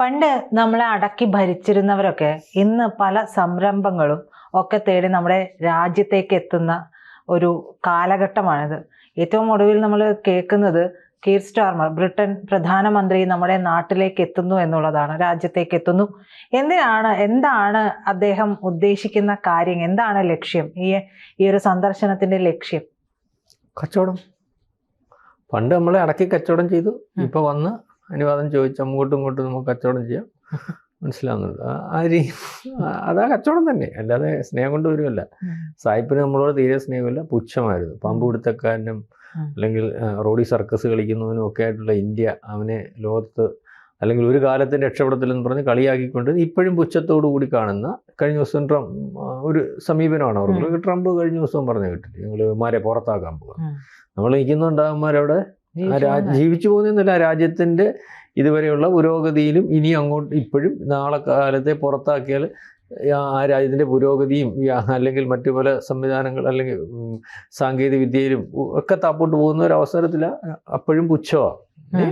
പണ്ട് നമ്മളെ അടക്കി ഭരിച്ചിരുന്നവരൊക്കെ ഇന്ന് പല സംരംഭങ്ങളും ഒക്കെ തേടി നമ്മുടെ രാജ്യത്തേക്ക് എത്തുന്ന ഒരു കാലഘട്ടമാണിത്. ഏറ്റവും ഒടുവിൽ നമ്മൾ കേൾക്കുന്നത് കീർ സ്റ്റാർമർ ബ്രിട്ടൻ പ്രധാനമന്ത്രി നമ്മുടെ നാട്ടിലേക്ക് എത്തുന്നു എന്നുള്ളതാണ് രാജ്യത്തേക്ക് എത്തുന്നു. എന്തിനാണ് എന്താണ് അദ്ദേഹം ഉദ്ദേശിക്കുന്ന കാര്യം എന്താണ് ലക്ഷ്യം ഈ ഈ ഒരു സന്ദർശനത്തിന്റെ ലക്ഷ്യം? കച്ചവടം. പണ്ട് നമ്മളെ അടക്കി കച്ചവടം ചെയ്തു. ഇപ്പൊ വന്ന് അനുവാദം ചോദിച്ചു അങ്ങോട്ടും ഇങ്ങോട്ടും നമുക്ക് കച്ചവടം ചെയ്യാം. മനസ്സിലാവുന്നുണ്ട്. ആ- രീ അതാ കച്ചവടം തന്നെ. അല്ലാതെ സ്നേഹം കൊണ്ട് വരുമല്ല സായിപ്പിന് നമ്മളോട് തീരെ സ്നേഹമില്ല. പുച്ഛമായിരുന്നു. പാമ്പ് പിടുത്തക്കാരനും. അല്ലെങ്കിൽ റോഡി സർക്കസ് കളിക്കുന്നവനും ഒക്കെ ആയിട്ടുള്ള ഇന്ത്യ അവനെ ലോകത്ത് അല്ലെങ്കിൽ ഒരു കാലത്ത് രക്ഷപ്പെടത്തില്ലെന്ന് പറഞ്ഞ് കളിയാക്കിക്കൊണ്ട് ഇപ്പോഴും പുച്ഛത്തോടു കൂടി കാണുന്ന കഴിഞ്ഞ ദിവസം ട്രംപ് ഒരു സമീപനമാണ് അവർക്ക് ട്രംപ് കഴിഞ്ഞ ദിവസം പറഞ്ഞു കിട്ടി ഞങ്ങൾ ഇവന്മാരെ പുറത്താക്കാൻ പോകാം. നമ്മൾ നിൽക്കുന്നുണ്ടാകുമാരവിടെ ആ ജീവിച്ചു രാ- രാജ്യത്തിന്റെ ജീവിച്ചു പോകുന്നില്ല രാജ്യത്തിന്റെ ഇതുവരെയുള്ള പുരോഗതിയിലും ഇനി അങ്ങോട്ട് ഇപ്പോഴും നാളെ കാലത്തെ പുറത്താക്കിയാൽ ആ രാജ്യത്തിന്റെ പുരോഗതിയും അല്ലെങ്കിൽ മറ്റു പല സംവിധാനങ്ങൾ അല്ലെങ്കിൽ സാങ്കേതിക വിദ്യയിലും ഒക്കെ താപ്പോട്ട് പോകുന്ന ഒരു അവസരത്തിൽ അപ്പോഴും പുച്ഛമാണ്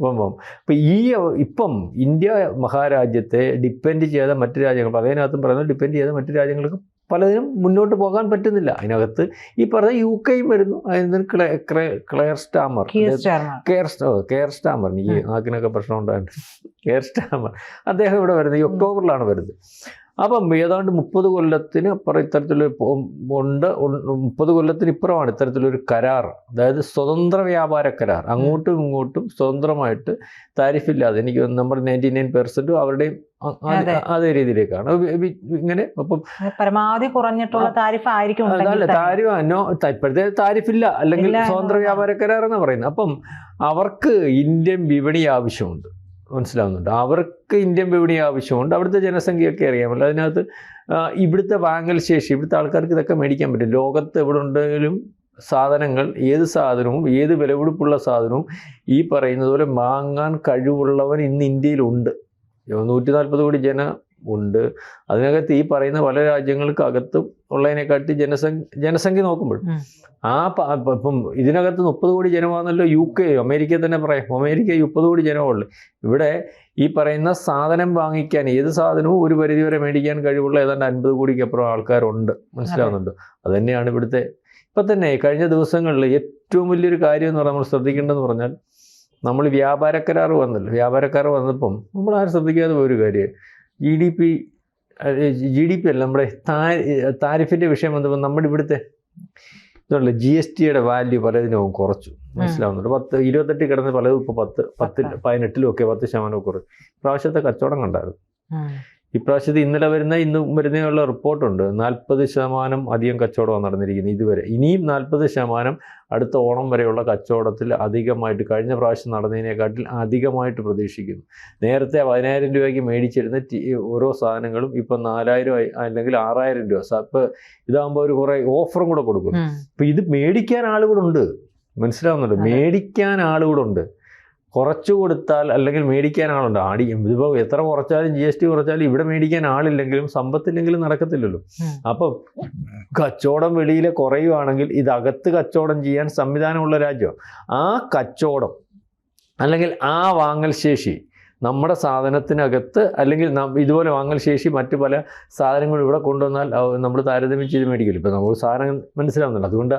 അപ്പം ഇപ്പം ഈ ഇപ്പം ഇന്ത്യ മഹാരാജ്യത്തെ ഡിപ്പെൻഡ് ചെയ്ത മറ്റു രാജ്യങ്ങൾ അതിനകത്തും പറയുന്നത് ഡിപ്പെൻഡ് ചെയ്ത മറ്റു രാജ്യങ്ങൾക്ക് പലതിനും മുന്നോട്ട് പോകാൻ പറ്റുന്നില്ല. അതിനകത്ത് ഈ പറഞ്ഞ യു കെയും വരുന്നു. അതിന് ക്ലേ clay- Claire Starmer. Keir Keir Starmer. ഈ. നാക്കിനൊക്കെ പ്രശ്നം ഉണ്ടായിട്ട് കെയർ സ്റ്റാമർ. അദ്ദേഹം ഇവിടെ വരുന്നത് ഈ ഒക്ടോബറിലാണ് വരുന്നത്. അപ്പം ഏതാണ്ട് മുപ്പത് കൊല്ലത്തിന് അപ്പുറം ഇത്തരത്തിലൊരു ഉണ്ട്. മുപ്പത് കൊല്ലത്തിന് ഇപ്പുറമാണ് ഇത്തരത്തിലൊരു കരാർ അതായത് സ്വതന്ത്ര വ്യാപാര കരാർ. അങ്ങോട്ടും ഇങ്ങോട്ടും സ്വതന്ത്രമായിട്ട് താരിഫില്ലാതെ എനിക്ക് നമ്മൾ നമ്മുടെ നയന്റി നയൻ പെർസെന്റും അവരുടെയും അത്. രീതിയിലേക്കാണ്. ഇങ്ങനെ അപ്പം പരമാവധി കുറഞ്ഞിട്ടുള്ള താരിഫ് ആയിരിക്കും അല്ല താരിഫ് നോ ഇപ്പോഴത്തെ താരിഫില്ല. അല്ലെങ്കിൽ സ്വതന്ത്ര. വ്യാപാര കരാർ എന്ന് പറയുന്നത്. അപ്പം അവർക്ക് ഇന്ത്യൻ വിപണി ആവശ്യമുണ്ട്. മനസ്സിലാവുന്നുണ്ട്. അവർക്ക് ഇന്ത്യൻ വിപണി ആവശ്യമുണ്ട്. അവിടുത്തെ ജനസംഖ്യയൊക്കെ അറിയാമല്ലോ അതിനകത്ത് ഇവിടുത്തെ വാങ്ങൽ ശേഷി ഇവിടുത്തെ ആൾക്കാർക്ക് ഇതൊക്കെ മേടിക്കാൻ പറ്റും ലോകത്ത് എവിടെ ഉണ്ടെങ്കിലും സാധനങ്ങൾ ഏത് സാധനവും ഏത് വിലപിടിപ്പുള്ള സാധനവും ഈ പറയുന്നത് പോലെ വാങ്ങാൻ കഴിവുള്ളവൻ ഇന്ന് ഇന്ത്യയിലുണ്ട്. നൂറ്റി നാൽപ്പത് കോടി ജന ഉണ്ട്. അതിനകത്ത് ഈ പറയുന്ന പല രാജ്യങ്ങൾക്ക് അകത്തും ഉള്ളതിനെക്കാട്ടി ജനസംഖ്യ ജനസംഖ്യ നോക്കുമ്പോൾ ആ ഇപ്പം ഇതിനകത്ത് മുപ്പത് കോടി ജനമാണല്ലോ യു കെ അമേരിക്ക തന്നെ പറയാം. അമേരിക്ക മുപ്പത് കോടി ജനമുള്ളു ഇവിടെ ഈ പറയുന്ന സാധനം വാങ്ങിക്കാൻ ഏത് സാധനവും ഒരു പരിധിവരെ മേടിക്കാൻ കഴിവുള്ള ഏതാണ്ട് അൻപത് കോടിക്ക് അപ്പുറം ആൾക്കാരുണ്ട്. മനസ്സിലാവുന്നുണ്ട്? അത് തന്നെയാണ് ഇവിടുത്തെ. ഇപ്പം തന്നെ കഴിഞ്ഞ ദിവസങ്ങളിൽ ഏറ്റവും വലിയൊരു കാര്യം എന്ന് പറഞ്ഞാൽ നമ്മൾ ശ്രദ്ധിക്കേണ്ടതെന്ന് പറഞ്ഞാൽ നമ്മൾ വ്യാപാര കരാർ വന്നല്ലോ. വ്യാപാര കരാർ വന്നപ്പം നമ്മൾ ആരും ശ്രദ്ധിക്കാതെ പോയൊരു കാര്യം. G D P G D P അല്ല നമ്മുടെ താരിഫിന്റെ വിഷയം വന്നപ്പോൾ നമ്മുടെ ഇവിടുത്തെ ഇതുള്ള ജി എസ് ടിയുടെ വാല്യൂ പലതിനും കുറച്ചു. മനസ്സിലാവുന്നുണ്ട്. പത്ത് ഇരുപത്തെട്ടിൽ കിടന്ന് പലതും ഇപ്പോൾ പത്ത് പത്തിൽ പത്ത്. പതിനെട്ടിലും ഒക്കെ പത്ത് ശതമാനമൊക്കെ കുറച്ചു പ്രാവശ്യത്തെ കച്ചവടം കണ്ടായിരുന്നു. ഇപ്രാവശ്യത്തെ ഇന്നലെ വരുന്ന ഇന്നും വരുന്നതിനുള്ള റിപ്പോർട്ടുണ്ട്. നാൽപ്പത് ശതമാനം അധികം കച്ചവടമാണ് നടന്നിരിക്കുന്നത് ഇതുവരെ. ഇനിയും നാൽപ്പത് ശതമാനം അടുത്ത ഓണം വരെയുള്ള കച്ചവടത്തിൽ അധികമായിട്ട് കഴിഞ്ഞ പ്രാവശ്യം നടന്നതിനെക്കാട്ടിൽ അധികമായിട്ട് പ്രതീക്ഷിക്കുന്നു. നേരത്തെ പതിനായിരം രൂപയ്ക്ക് മേടിച്ചിരുന്ന ഓരോ സാധനങ്ങളും ഇപ്പം നാലായിരം അല്ലെങ്കിൽ ആറായിരം രൂപ. സ- ഇപ്പം ഇതാകുമ്പോൾ ഒരു കുറേ ഓഫറും കൂടെ കൊടുക്കും. അപ്പം ഇത് മേടിക്കാൻ ആളുകളുണ്ട്. മനസ്സിലാവുന്നുണ്ട്? മേടിക്കാൻ ആളുകളുണ്ട്. കുറച്ച് കൊടുത്താൽ അല്ലെങ്കിൽ മേടിക്കാൻ ആളുണ്ട്. ആടി ഇതിപ്പോൾ എത്ര കുറച്ചാലും ജി എസ് ടി കുറച്ചാലും ഇവിടെ മേടിക്കാൻ ആളില്ലെങ്കിലും സമ്പത്തില്ലെങ്കിലും നടക്കത്തില്ലല്ലോ. അപ്പം കച്ചവടം വെളിയിലെ കുറയുവാണെങ്കിൽ ഇത് അകത്ത് കച്ചവടം ചെയ്യാൻ സംവിധാനമുള്ള രാജ്യം ആ കച്ചവടം അല്ലെങ്കിൽ ആ വാങ്ങൽ ശേഷി നമ്മുടെ സാധനത്തിനകത്ത് അല്ലെങ്കിൽ ഇതുപോലെ വാങ്ങൽ ശേഷി മറ്റു പല സാധനങ്ങളും ഇവിടെ കൊണ്ടുവന്നാൽ നമ്മൾ താരതമ്യം ചെയ്ത് മേടിക്കില്ല ഇപ്പോൾ നമ്മൾ സാധനം മനസ്സിലാവുന്നുണ്ട്. അതുകൊണ്ട്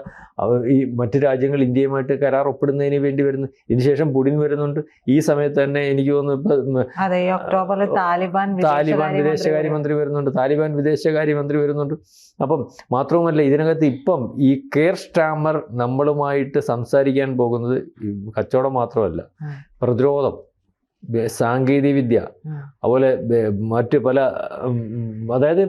ഈ മറ്റു രാജ്യങ്ങൾ ഇന്ത്യയുമായിട്ട് കരാർ ഒപ്പിടുന്നതിന് വേണ്ടി വരുന്നു ഇതിനുശേഷം പുടിൻ വരുന്നുണ്ട്. ഈ സമയത്ത് തന്നെ എനിക്ക് തോന്നുന്നു ഇപ്പോൾ താലിബാൻ താലിബാൻ വിദേശകാര്യമന്ത്രി വരുന്നുണ്ട്. താലിബാൻ വിദേശകാര്യമന്ത്രി വരുന്നുണ്ട്. അപ്പം മാത്രവുമല്ല ഇതിനകത്ത് ഇപ്പം ഈ കെയർ സ്റ്റാമർ നമ്മളുമായിട്ട് സംസാരിക്കാൻ പോകുന്നത് കച്ചവടം മാത്രമല്ല. പ്രതിരോധം. ബെ- സാങ്കേതിക വിദ്യ. അതുപോലെ മറ്റു പല അതായത്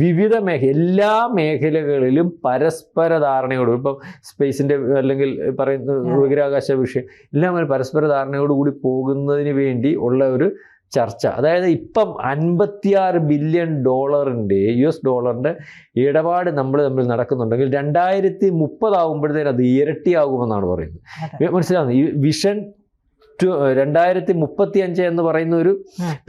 വിവിധ മേഖല എല്ലാ മേഖലകളിലും പരസ്പര ധാരണയോട് ഇപ്പം സ്പേസിന്റെ അല്ലെങ്കിൽ പറയുന്ന. ബഹിരാകാശ വിഷയം എല്ലാം ഒരു പരസ്പര ധാരണയോട് കൂടി പോകുന്നതിന് വേണ്ടി ഉള്ള ഒരു ചർച്ച. അതായത് ഇപ്പം അൻപത്തിയാറ് ബില്യൺ ഡോളറിന്റെ യു എസ് ഡോളറിന്റെ ഇടപാട് നമ്മൾ തമ്മിൽ നടക്കുന്നുണ്ടെങ്കിൽ രണ്ടായിരത്തി മുപ്പതാകുമ്പോഴത്തേന് അത് ഇരട്ടിയാകുമെന്നാണ് പറയുന്നത്. മനസ്സിലാവുന്നത് ഈ വിഷൻ ടു- രണ്ടായിരത്തി മുപ്പത്തി അഞ്ച് എന്ന് പറയുന്ന ഒരു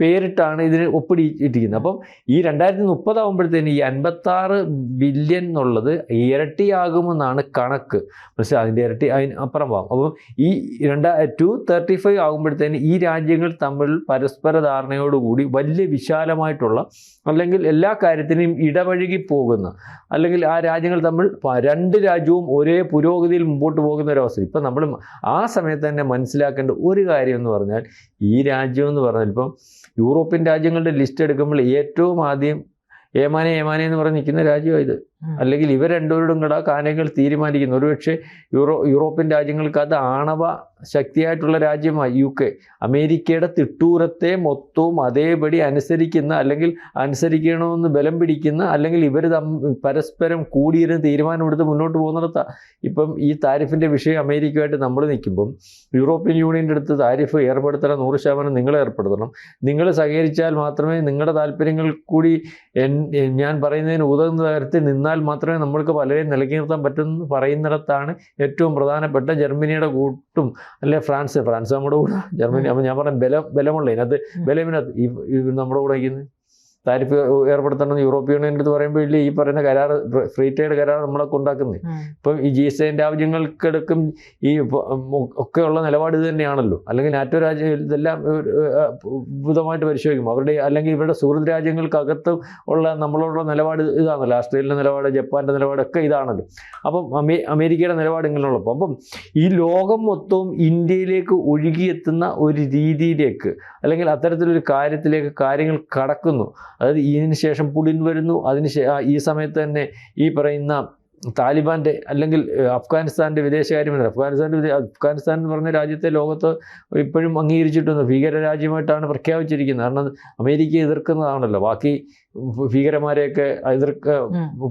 പേരിട്ടാണ് ഇതിന് ഒപ്പിടിയിട്ടിരിക്കുന്നത്. അപ്പം ഈ രണ്ടായിരത്തി മുപ്പതാകുമ്പോഴത്തേന് ഈ അൻപത്തി ആറ് ബില്യൺ എന്നുള്ളത് ഇരട്ടിയാകുമെന്നാണ് കണക്ക്. പക്ഷേ അതിന്റെ ഇരട്ടി അതിന് അപ്പുറം പോകും അപ്പം ഈ രണ്ടാ ടു തേർട്ടി ഫൈവ് ആകുമ്പോഴത്തേന് ഈ രാജ്യങ്ങൾ തമ്മിൽ പരസ്പര ധാരണയോടുകൂടി വലിയ വിശാലമായിട്ടുള്ള അല്ലെങ്കിൽ എല്ലാ കാര്യത്തിനും ഇടവഴുകി പോകുന്ന അല്ലെങ്കിൽ ആ രാജ്യങ്ങൾ തമ്മിൽ രണ്ട് രാജ്യവും ഒരേ പുരോഗതിയിൽ മുമ്പോട്ട് പോകുന്ന ഒരവസ്ഥ. ഇപ്പം നമ്മൾ ആ സമയത്ത് തന്നെ മനസ്സിലാക്കേണ്ട ഒരു കാര്യം എന്ന് പറഞ്ഞാൽ ഈ രാജ്യം എന്ന് പറഞ്ഞാൽ ഇപ്പം യൂറോപ്യൻ രാജ്യങ്ങളുടെ ലിസ്റ്റ് എടുക്കുമ്പോൾ ഏറ്റവും ആദ്യം ഏമാനെ ഏമാനെ എന്ന് പറഞ്ഞ് നിൽക്കുന്ന രാജ്യമാണ് ഇത്. അല്ലെങ്കിൽ ഇവർ രണ്ടുപേരോടും കൂടെ കാര്യങ്ങൾ തീരുമാനിക്കുന്നു. ഒരുപക്ഷെ യൂറോ യൂറോപ്യൻ രാജ്യങ്ങൾക്ക് അത് ആണവ ശക്തിയായിട്ടുള്ള രാജ്യമായി. യു കെ അമേരിക്കയുടെ തിട്ടൂരത്തെ മൊത്തവും അതേപടി അനുസരിക്കുന്ന അല്ലെങ്കിൽ അനുസരിക്കണമെന്ന് ബലം പിടിക്കുന്ന അല്ലെങ്കിൽ ഇവർ പരസ്പരം കൂടിയിരുന്ന് തീരുമാനമെടുത്ത് മുന്നോട്ട് പോകുന്നിടത്താണ് ഇപ്പം ഈ താരിഫിന്റെ വിഷയം അമേരിക്കയുമായിട്ട് നമ്മൾ നിൽക്കുമ്പം യൂറോപ്യൻ യൂണിയന്റെ അടുത്ത് താരിഫ് ഏർപ്പെടുത്തണം നൂറ് ശതമാനം നിങ്ങൾ ഏർപ്പെടുത്തണം. നിങ്ങൾ സഹകരിച്ചാൽ മാത്രമേ നിങ്ങളുടെ താല്പര്യങ്ങൾ കൂടി ഞാൻ പറയുന്നതിന് ഉതകുന്ന തരത്തിൽ നിന്നാൽ മാത്രമേ നമ്മൾക്ക് പലരെയും നിലക്കി നിർത്താൻ പറ്റുമെന്ന് പറയുന്നിടത്താണ് ഏറ്റവും പ്രധാനപ്പെട്ട ജർമ്മനിയുടെ കൂട്ടും അല്ലെ ഫ്രാൻസ്? ഫ്രാൻസ് നമ്മുടെ കൂടെ ജർമ്മനി. അപ്പം ഞാൻ പറഞ്ഞ ബലം ബലമുള്ള ഇതിനകത്ത് ബലമിനകത്ത് ഈ നമ്മുടെ കൂടെ നിൽക്കുന്നത് താരിഫ് ഏർപ്പെടുത്തണം യൂറോപ്യൻ യൂണിയൻ എന്ന് പറയുമ്പോൾ ഈ പറയുന്ന കരാർ ഫ്രീ ട്രേഡ് കരാർ നമ്മളൊക്കെ ഉണ്ടാക്കുന്നത്. ഇപ്പം ഈ ജി എസ് ഐ രാജ്യങ്ങൾക്കെടുക്കും ഈ ഒക്കെ ഉള്ള ഒക്കെയുള്ള നിലപാട് ഇത് തന്നെയാണല്ലോ. അല്ലെങ്കിൽ നാറ്റോ രാജ്യം ഇതെല്ലാം അത്ഭുതമായിട്ട് പരിശോധിക്കും. അവരുടെ അല്ലെങ്കിൽ ഇവരുടെ സുഹൃത്ത് രാജ്യങ്ങൾക്കകത്ത് ഉള്ള നമ്മളോടുള്ള നിലപാട് ഇതാണല്ലോ. ആസ്ട്രേലിയന്റെ നിലപാട് ജപ്പാന്റെ നിലപാടൊക്കെ ഇതാണല്ലോ. അപ്പം അമേ അമേരിക്കയുടെ നിലപാട് ഇങ്ങനെയുള്ളപ്പോൾ അപ്പം ഈ ലോകം മൊത്തവും ഇന്ത്യയിലേക്ക് ഒഴുകിയെത്തുന്ന ഒരു രീതിയിലേക്ക് അല്ലെങ്കിൽ അത്തരത്തിലൊരു കാര്യത്തിലേക്ക് കാര്യങ്ങൾ കടക്കുന്നു. അതായത് ഇതിന് ശേഷം പുടിൻ വരുന്നു. അതിന് ഈ സമയത്ത് തന്നെ ഈ പറയുന്ന താലിബാന്റെ അല്ലെങ്കിൽ അഫ്ഗാനിസ്ഥാന്റെ വിദേശകാര്യമന്ത്രി അഫ്ഗാനിസ്ഥാന്റെ അഫ്ഗാനിസ്ഥാൻ എന്ന് പറഞ്ഞ രാജ്യത്തെ ലോകത്ത് ഇപ്പോഴും അംഗീകരിച്ചിട്ടുണ്ട് ഭീകര രാജ്യമായിട്ടാണ് പ്രഖ്യാപിച്ചിരിക്കുന്നത്. കാരണം അമേരിക്കയെ എതിർക്കുന്നതാണല്ലോ. ബാക്കി ഭീകരന്മാരെയൊക്കെ എതിർക്ക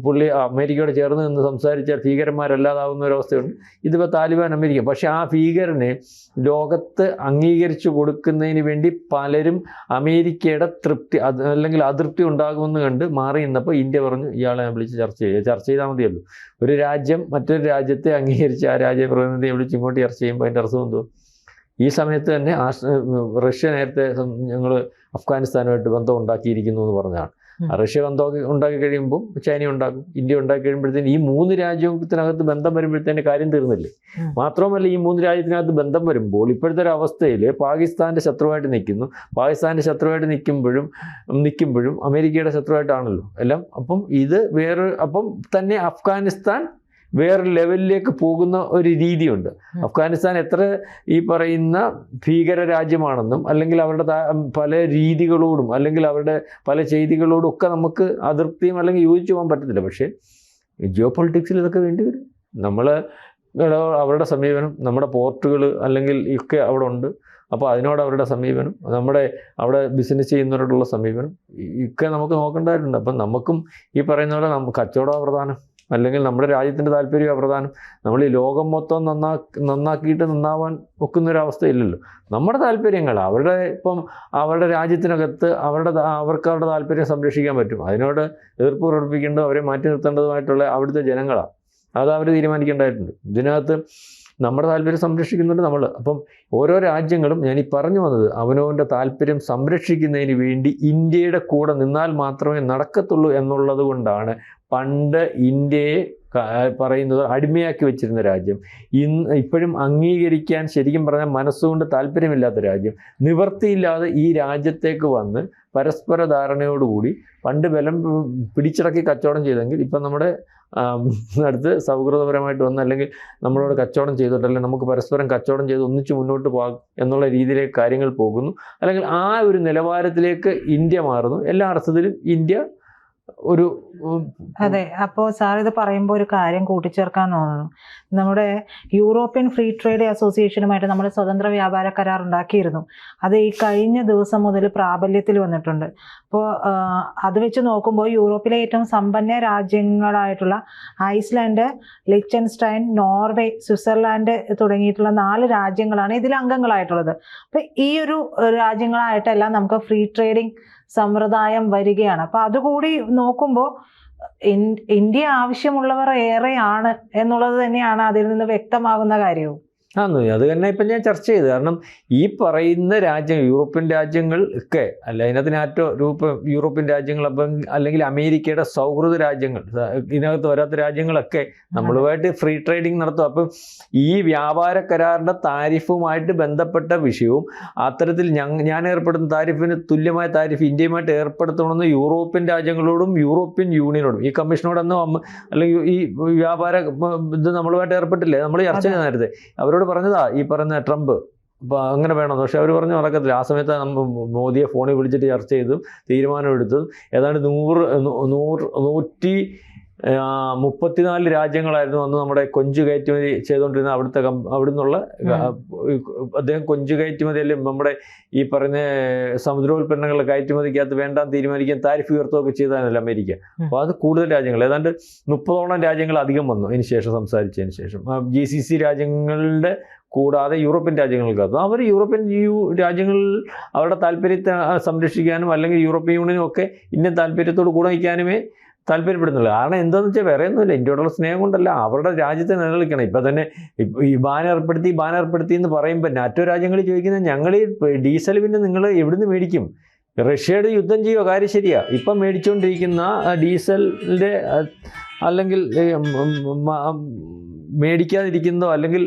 പുള്ളി അമേരിക്കയോട് ചേർന്ന് നിന്ന് സംസാരിച്ചാൽ ഭീകരന്മാരല്ലാതാവുന്ന ഒരവസ്ഥയുണ്ട് ഇതിപ്പോൾ താലിബാൻ അമേരിക്ക പക്ഷേ ആ ഭീകരനെ ലോകത്ത് അംഗീകരിച്ചു കൊടുക്കുന്നതിന് വേണ്ടി പലരും അമേരിക്കയുടെ തൃപ്തി അല്ലെങ്കിൽ അതൃപ്തി ഉണ്ടാകുമെന്ന് കണ്ട് മാറി നിന്നപ്പോൾ ഇന്ത്യ പറഞ്ഞു ഇയാളെ വിളിച്ച് ചർച്ച ചെയ്യുക ചർച്ച ചെയ്താൽ മതിയല്ലോ. ഒരു രാജ്യം മറ്റൊരു രാജ്യത്തെ അംഗീകരിച്ച് ആ രാജ്യ പ്രതിനിധിയെ വിളിച്ച് ഇങ്ങോട്ട് ചർച്ച ചെയ്യുമ്പോൾ അതിന്റെ അർത്ഥം എന്തോ ഈ സമയത്ത് തന്നെ ആ റഷ്യ നേരത്തെ ഞങ്ങൾ അഫ്ഗാനിസ്ഥാനുമായിട്ട് ബന്ധം ഉണ്ടാക്കിയിരിക്കുന്നു എന്ന് പറഞ്ഞതാണ്. റഷ്യ ഉണ്ടാക്കി ഉണ്ടാക്കി കഴിയുമ്പോൾ ചൈന ഉണ്ടാക്കും ഇന്ത്യ ഉണ്ടാക്കി കഴിയുമ്പോഴത്തേന് ഈ മൂന്ന് രാജ്യത്തിനകത്ത് ബന്ധം വരുമ്പോഴത്തേന് കാര്യം തീർന്നില്ലേ. മാത്രമല്ല ഈ മൂന്ന് രാജ്യത്തിനകത്ത് ബന്ധം വരുമ്പോൾ ഇപ്പോഴത്തെ ഒരു അവസ്ഥയിൽ പാകിസ്ഥാന്റെ ശത്രുവായിട്ട് നിൽക്കുന്നു. പാകിസ്ഥാന്റെ ശത്രുവായിട്ട് നിൽക്കുമ്പോഴും നിൽക്കുമ്പോഴും അമേരിക്കയുടെ ശത്രുവായിട്ടാണല്ലോ. എല്ലാം അപ്പം ഇത് വേറെ അപ്പം തന്നെ അഫ്ഗാനിസ്ഥാൻ വേറെ ലെവലിലേക്ക് പോകുന്ന ഒരു രീതിയുണ്ട്. അഫ്ഗാനിസ്ഥാൻ എത്ര ഈ പറയുന്ന ഭീകര രാജ്യമാണെന്നും അല്ലെങ്കിൽ അവരുടെ പല രീതികളോടും അല്ലെങ്കിൽ അവരുടെ പല ചെയ്തികളോടും ഒക്കെ നമുക്ക് അതൃപ്തിയും അല്ലെങ്കിൽ യോജിച്ചു പോകാൻ പറ്റത്തില്ല. പക്ഷേ ജിയോ പൊളിറ്റിക്സിൽ ഇതൊക്കെ വേണ്ടി വരും. നമ്മൾ അവരുടെ സമീപനം നമ്മുടെ പോർട്ടുകൾ അല്ലെങ്കിൽ ഒക്കെ അവിടെ ഉണ്ട്. അപ്പോൾ അതിനോട് അവരുടെ സമീപനം നമ്മുടെ അവിടെ ബിസിനസ് ചെയ്യുന്നവരോടുള്ള സമീപനം ഒക്കെ നമുക്ക് നോക്കേണ്ടതായിട്ടുണ്ട്. അപ്പം നമുക്കും ഈ പറയുന്ന പോലെ നമുക്ക് കച്ചവടം പ്രധാനം. അല്ലെങ്കിൽ നമ്മുടെ രാജ്യത്തിന്റെ താല്പര്യമാണ് പ്രധാനം നമ്മൾ ഈ ലോകം മൊത്തം നന്നാ നന്നാക്കിയിട്ട് നന്നാവാൻ ഒക്കുന്ന ഒരു അവസ്ഥയില്ലല്ലോ നമ്മുടെ താല്പര്യങ്ങൾ അവരുടെ ഇപ്പം അവരുടെ രാജ്യത്തിനകത്ത് അവരുടെ അവർക്ക് അവരുടെ താല്പര്യം സംരക്ഷിക്കാൻ പറ്റും. അതിനോട് എതിർപ്പ് പ്രകടിപ്പിക്കേണ്ടതും അവരെ മാറ്റി നിർത്തേണ്ടതുമായിട്ടുള്ള അവിടുത്തെ ജനങ്ങളാണ് അത് അവർ തീരുമാനിക്കേണ്ടതായിട്ടുണ്ട്. ഇതിനകത്ത് നമ്മുടെ താല്പര്യം സംരക്ഷിക്കുന്നുണ്ട് നമ്മൾ അപ്പം ഓരോ രാജ്യങ്ങളും ഞാൻ ഈ പറഞ്ഞു വന്നത് അവനവന്റെ താല്പര്യം സംരക്ഷിക്കുന്നതിന് വേണ്ടി ഇന്ത്യയുടെ കൂടെ നിന്നാൽ മാത്രമേ നടക്കത്തുള്ളൂ എന്നുള്ളത് കൊണ്ടാണ് പണ്ട് ഇന്ത്യയെ പറയുന്നത് അടിമയാക്കി വെച്ചിരുന്ന രാജ്യം. ഇന്ന് ഇപ്പോഴും അംഗീകരിക്കാൻ ശരിക്കും പറഞ്ഞാൽ മനസ്സുകൊണ്ട് താല്പര്യമില്ലാത്ത രാജ്യം. നിവർത്തിയില്ലാതെ ഈ രാജ്യത്തേക്ക് വന്ന് പരസ്പര ധാരണയോടുകൂടി പണ്ട് ബലം പിടിച്ചടക്കി കച്ചവടം ചെയ്തെങ്കിൽ ഇപ്പം നമ്മുടെ അടുത്ത് സൗഹൃദപരമായിട്ട് വന്ന് അല്ലെങ്കിൽ നമ്മളോട് കച്ചവടം ചെയ്തിട്ട് അല്ലെങ്കിൽ നമുക്ക് പരസ്പരം കച്ചവടം ചെയ്ത് ഒന്നിച്ച് മുന്നോട്ട് പോകാം എന്നുള്ള രീതിയിലേക്ക് കാര്യങ്ങൾ പോകുന്നു. അല്ലെങ്കിൽ ആ ഒരു നിലവാരത്തിലേക്ക് ഇന്ത്യ മാറുന്നു. എല്ലാ അർത്ഥത്തിലും ഇന്ത്യ ഒരു അതെ അപ്പോ സാർ ഇത് പറയുമ്പോൾ ഒരു കാര്യം കൂട്ടിച്ചേർക്കാൻ തോന്നുന്നു. നമ്മുടെ യൂറോപ്യൻ ഫ്രീ ട്രേഡ് അസോസിയേഷനുമായിട്ട് നമ്മൾ സ്വതന്ത്ര വ്യാപാര കരാർ ഉണ്ടാക്കിയിരുന്നു. അത് ഈ കഴിഞ്ഞ ദിവസം മുതൽ പ്രാബല്യത്തിൽ വന്നിട്ടുണ്ട്. അപ്പോൾ അത് വെച്ച് നോക്കുമ്പോൾ യൂറോപ്പിലെ ഏറ്റവും സമ്പന്ന രാജ്യങ്ങളായിട്ടുള്ള ഐസ്ലാൻഡ് ലിച്ചൻസ്റ്റൈൻ നോർവേ സ്വിറ്റ്സർലാൻഡ് തുടങ്ങിയിട്ടുള്ള നാല് രാജ്യങ്ങളാണ് ഇതിൽ അംഗങ്ങളായിട്ടുള്ളത്. അപ്പോൾ ഈ ഒരു രാജ്യങ്ങളായിട്ടെല്ലാം നമുക്ക് ഫ്രീ ട്രേഡിംഗ് സമ്പ്രദായം വരികയാണ്. അപ്പോൾ അതുകൂടി നോക്കുമ്പോൾ ഇന്ത്യ ആവശ്യമുള്ളവർ ഏറെയാണ് എന്നുള്ളത് തന്നെയാണ് അതിൽ നിന്ന് വ്യക്തമാകുന്ന കാര്യവും. ആന്ന് അത് തന്നെ ഇപ്പം ഞാൻ ചർച്ച ചെയ്തു. കാരണം ഈ പറയുന്ന രാജ്യങ്ങൾ യൂറോപ്യൻ രാജ്യങ്ങൾ ഒക്കെ അല്ല അതിനകത്ത് നാറ്റോ രൂപ യൂറോപ്യൻ രാജ്യങ്ങൾ അപ്പം അല്ലെങ്കിൽ അമേരിക്കയുടെ സൗഹൃദ രാജ്യങ്ങൾ ഇതിനകത്ത് വരാത്ത രാജ്യങ്ങളൊക്കെ നമ്മളുമായിട്ട് ഫ്രീ ട്രേഡിംഗ് നടത്തും. അപ്പം ഈ വ്യാപാര കരാറിന്റെ താരിഫുമായിട്ട് ബന്ധപ്പെട്ട വിഷയവും അത്തരത്തിൽ ഞാൻ ഏർപ്പെടുന്ന താരിഫിന് തുല്യമായ താരിഫ് ഇന്ത്യയുമായിട്ട് ഏർപ്പെടുത്തണമെന്ന് യൂറോപ്യൻ രാജ്യങ്ങളോടും യൂറോപ്യൻ യൂണിയനോടും ഈ കമ്മീഷനോടൊന്നും അല്ലെങ്കിൽ ഈ വ്യാപാര ഇത് നമ്മളുമായിട്ട് ഏർപ്പെട്ടില്ലേ? നമ്മൾ ചർച്ച ചെയ്ത നേരത്തെ. അവരോട് പറഞ്ഞതാ ഈ പറഞ്ഞ ട്രംപ്. അപ്പോൾ അങ്ങനെ വേണമെന്ന് പക്ഷെ അവർ പറഞ്ഞു നടക്കത്തില്ല. ആ സമയത്ത് നമ്മൾ മോദിയെ ഫോണിൽ വിളിച്ചിട്ട് ചർച്ച ചെയ്തും തീരുമാനമെടുത്തും ഏതാണ്ട് നൂറ് നൂറ് നൂറ്റി മുപ്പത്തിനാല് രാജ്യങ്ങളായിരുന്നു അന്ന് നമ്മുടെ കൊഞ്ച് കയറ്റുമതി ചെയ്തുകൊണ്ടിരുന്ന അവിടുത്തെ അവിടെ അവിടുന്നുള്ള അദ്ദേഹം കൊഞ്ച് കയറ്റുമതിയിൽ നമ്മുടെ ഈ പറഞ്ഞ സമുദ്രോൽപ്പന്നങ്ങൾ കയറ്റുമതിക്കകത്ത് വേണ്ടാൻ തീരുമാനിക്കാൻ താരിഫ് ഉയർത്തുകയൊക്കെ ചെയ്തതാണല്ലോ അമേരിക്ക. അപ്പോൾ അത് കൂടുതൽ രാജ്യങ്ങൾ ഏതാണ്ട് മുപ്പതോളം രാജ്യങ്ങൾ അധികം വന്നു അതിന് ശേഷം സംസാരിച്ചതിന് ശേഷം. ജി സി സി രാജ്യങ്ങളുടെ കൂടാതെ യൂറോപ്യൻ രാജ്യങ്ങൾക്കകത്ത്. അവർ യൂറോപ്യൻ യു രാജ്യങ്ങളിൽ അവരുടെ താല്പര്യത്തെ സംരക്ഷിക്കാനും അല്ലെങ്കിൽ യൂറോപ്യൻ യൂണിയനും ഒക്കെ ഇന്ത്യൻ താല്പര്യത്തോട് കൂടെ നിൽക്കാനുമേ താല്പര്യപ്പെടുന്നില്ല കാരണം എന്താണെന്ന് വെച്ചാൽ വേറെ ഒന്നുമില്ല. ഇന്ത്യയോടുള്ള സ്നേഹം കൊണ്ടല്ല. അവരുടെ രാജ്യത്തെ നിലനിൽക്കണം. ഇപ്പം തന്നെ ഈ ബാൻ ഏർപ്പെടുത്തി ബാൻ ഏർപ്പെടുത്തി എന്ന് പറയുമ്പോൾ നാറ്റോ രാജ്യങ്ങൾ ചോദിക്കുന്നത് ഞങ്ങൾ ഡീസൽ പിന്നെ നിങ്ങൾ എവിടുന്ന് മേടിക്കും? റഷ്യയുടെ യുദ്ധം ചെയ്യുമോ കാര്യം ശരിയാ. ഇപ്പം മേടിച്ചുകൊണ്ടിരിക്കുന്ന ഡീസലിന്റെ അല്ലെങ്കിൽ മേടിക്കാതിരിക്കുന്നതോ അല്ലെങ്കിൽ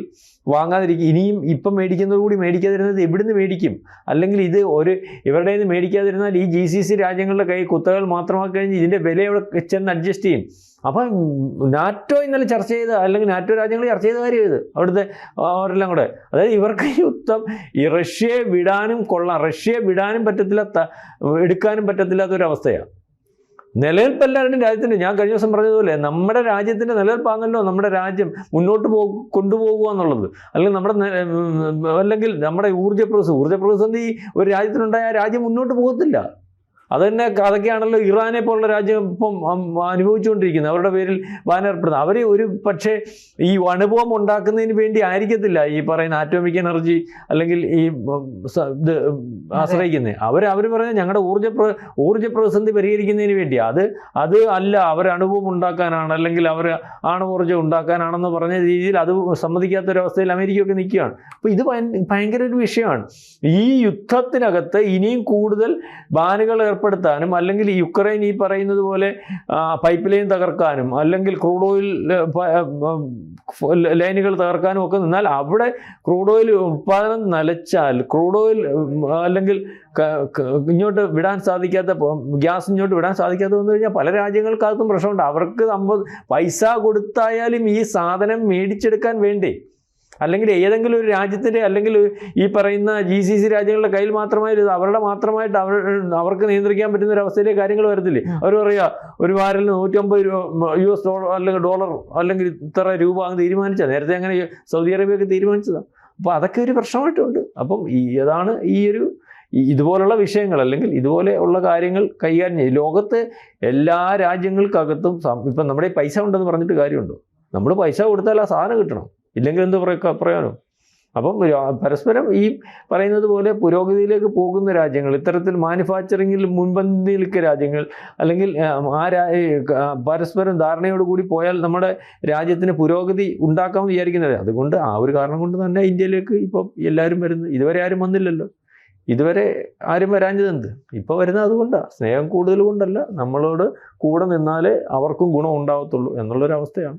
വാങ്ങാതിരിക്കും ഇനിയും ഇപ്പം മേടിക്കുന്നത് കൂടി മേടിക്കാതിരുന്നത് എവിടുന്ന് മേടിക്കും? അല്ലെങ്കിൽ ഇത് ഒരു ഇവരുടെ നിന്ന് മേടിക്കാതിരുന്നാൽ ഈ ജി സി സി രാജ്യങ്ങളുടെ കൈ കുത്തകൾ മാത്രമാക്കി കഴിഞ്ഞ് ഇതിന്റെ വില ഇവിടെ ചെന്ന് അഡ്ജസ്റ്റ് ചെയ്യും? അപ്പം നാറ്റോ ഇന്നലെ ചർച്ച ചെയ്ത അല്ലെങ്കിൽ നാറ്റോ രാജ്യങ്ങൾ ചർച്ച ചെയ്ത കാര്യം ഇത്. അവിടുത്തെ അവരെല്ലാം കൂടെ. അതായത് ഇവർക്ക് യുദ്ധം ഈ റഷ്യയെ വിടാനും കൊള്ളാം. റഷ്യയെ വിടാനും പറ്റത്തില്ലാത്ത എടുക്കാനും പറ്റത്തില്ലാത്തൊരവസ്ഥയാണ് നിലനിൽപ്പ് എല്ലാവരുടെയും രാജ്യത്തിന്റെ ഞാൻ കഴിഞ്ഞ ദിവസം പറഞ്ഞതുപോലെ നമ്മുടെ രാജ്യത്തിന്റെ നിലനിൽപ്പാണല്ലോ നമ്മുടെ രാജ്യം മുന്നോട്ട് പോ കൊണ്ടുപോകുക എന്നുള്ളത്. അല്ലെങ്കിൽ നമ്മുടെ അല്ലെങ്കിൽ നമ്മുടെ ഊർജ പ്രതിസന്ധി ഊർജ ഒരു രാജ്യത്തിനുണ്ടായ രാജ്യം മുന്നോട്ട് പോകത്തില്ല. അത് തന്നെ അതൊക്കെയാണല്ലോ ഇറാനെ പോലുള്ള രാജ്യം ഇപ്പം അനുഭവിച്ചുകൊണ്ടിരിക്കുന്നത്. അവരുടെ പേരിൽ ബാനേർപ്പെടുന്നത് അവർ ഒരു പക്ഷേ ഈ അനുഭവം ഉണ്ടാക്കുന്നതിന് വേണ്ടി ആയിരിക്കത്തില്ല ഈ പറയുന്ന ആറ്റോമിക് എനർജി അല്ലെങ്കിൽ ഈ ഇത് ആശ്രയിക്കുന്നത് അവർ അവർ പറയുന്നത് ഞങ്ങളുടെ ഊർജ പ്ര ഊർജ പ്രതിസന്ധി പരിഹരിക്കുന്നതിന് വേണ്ടി അത് അത് അല്ല അവർ അനുഭവം ഉണ്ടാക്കാനാണ് അല്ലെങ്കിൽ അവർ ആണവോർജം ഉണ്ടാക്കാനാണെന്ന് പറഞ്ഞ രീതിയിൽ അത് സമ്മതിക്കാത്ത സമ്മതിക്കാത്തൊരവസ്ഥയിൽ അമേരിക്കയൊക്കെ നിൽക്കുകയാണ്. അപ്പോൾ ഇത് ഭയ- ഭയങ്കര ഒരു വിഷയമാണ്. ഈ യുദ്ധത്തിനകത്ത് ഇനിയും കൂടുതൽ ബാനുകൾ ഏർപ്പെടുത്താനും അല്ലെങ്കിൽ യുക്രൈൻ ഈ പറയുന്നത് പോലെ പൈപ്പ് ലൈൻ തകർക്കാനും അല്ലെങ്കിൽ ക്രൂഡ് ഓയിൽ ലൈനുകൾ തകർക്കാനും ഒക്കെ നിന്നാൽ അവിടെ ക്രൂഡ് ഓയിൽ ഉത്പാദനം നിലച്ചാൽ ക്രൂഡ് ഓയിൽ അല്ലെങ്കിൽ ഇങ്ങോട്ട് വിടാൻ സാധിക്കാത്ത ഗ്യാസ് ഇങ്ങോട്ട് വിടാൻ സാധിക്കാത്ത വന്നു കഴിഞ്ഞാൽ പല രാജ്യങ്ങൾക്കകത്തും പ്രശ്നമുണ്ട്. അവർക്ക് അമ്പത് പൈസ കൊടുത്തായാലും ഈ സാധനം മേടിച്ചെടുക്കാൻ വേണ്ടേ? അല്ലെങ്കിൽ ഏതെങ്കിലും ഒരു രാജ്യത്തിന്റെ അല്ലെങ്കിൽ ഈ പറയുന്ന ജി സി സി രാജ്യങ്ങളുടെ കയ്യിൽ മാത്രമായിട്ട് അവരുടെ മാത്രമായിട്ട് അവർ അവർക്ക് നിയന്ത്രിക്കാൻ പറ്റുന്ന ഒരു അവസ്ഥയിലെ കാര്യങ്ങൾ വരത്തില്ലേ. അവർ പറയുക ഒരു വാരലിന് നൂറ്റമ്പത് രൂപ യു എസ് ഡോളർ അല്ലെങ്കിൽ ഡോളർ അല്ലെങ്കിൽ ഇത്ര രൂപ അങ്ങ് തീരുമാനിച്ചാൽ നേരത്തെ അങ്ങനെ സൗദി അറേബ്യയൊക്കെ തീരുമാനിച്ചതാണ് അപ്പോൾ അതൊക്കെ ഒരു പ്രശ്നമായിട്ടുണ്ട്. അപ്പം ഈ അതാണ് ഈ ഒരു ഇതുപോലുള്ള വിഷയങ്ങൾ അല്ലെങ്കിൽ ഇതുപോലെ ഉള്ള കാര്യങ്ങൾ കൈകാര്യം ചെയ്യും ലോകത്ത് എല്ലാ രാജ്യങ്ങൾക്കകത്തും ഇപ്പം നമ്മുടെ പൈസ ഉണ്ടെന്ന് പറഞ്ഞിട്ട് കാര്യമുണ്ടോ? നമ്മൾ പൈസ കൊടുത്താൽ ആ സാധനം കിട്ടണം. ഇല്ലെങ്കിൽ എന്ത് പറയാനോ? അപ്പം പരസ്പരം ഈ പറയുന്നത് പോലെ പുരോഗതിയിലേക്ക് പോകുന്ന രാജ്യങ്ങൾ ഇത്തരത്തിൽ മാനുഫാക്ചറിങ്ങിൽ മുൻപന്തി നിൽക്കുന്ന രാജ്യങ്ങൾ അല്ലെങ്കിൽ ആ, പരസ്പരം ധാരണയോടുകൂടി പോയാൽ നമ്മുടെ രാജ്യത്തിന് പുരോഗതി ഉണ്ടാക്കാമെന്ന് വിചാരിക്കുന്നത്. അതുകൊണ്ട് ആ ഒരു കാരണം കൊണ്ട് തന്നെ ഇന്ത്യയിലേക്ക് ഇപ്പം എല്ലാവരും വരുന്നു ഇതുവരെ ആരും വന്നില്ലല്ലോ. ഇതുവരെ ആരും വരാഞ്ഞതെന്ത് ഇപ്പൊ ഇപ്പോൾ വരുന്നത് അതുകൊണ്ടാണ് സ്നേഹം കൂടുതൽ കൊണ്ടല്ല. നമ്മളോട് കൂടെ നിന്നാലേ അവർക്കും ഗുണം ഉണ്ടാവത്തുള്ളൂ എന്നുള്ളൊരവസ്ഥയാണ്.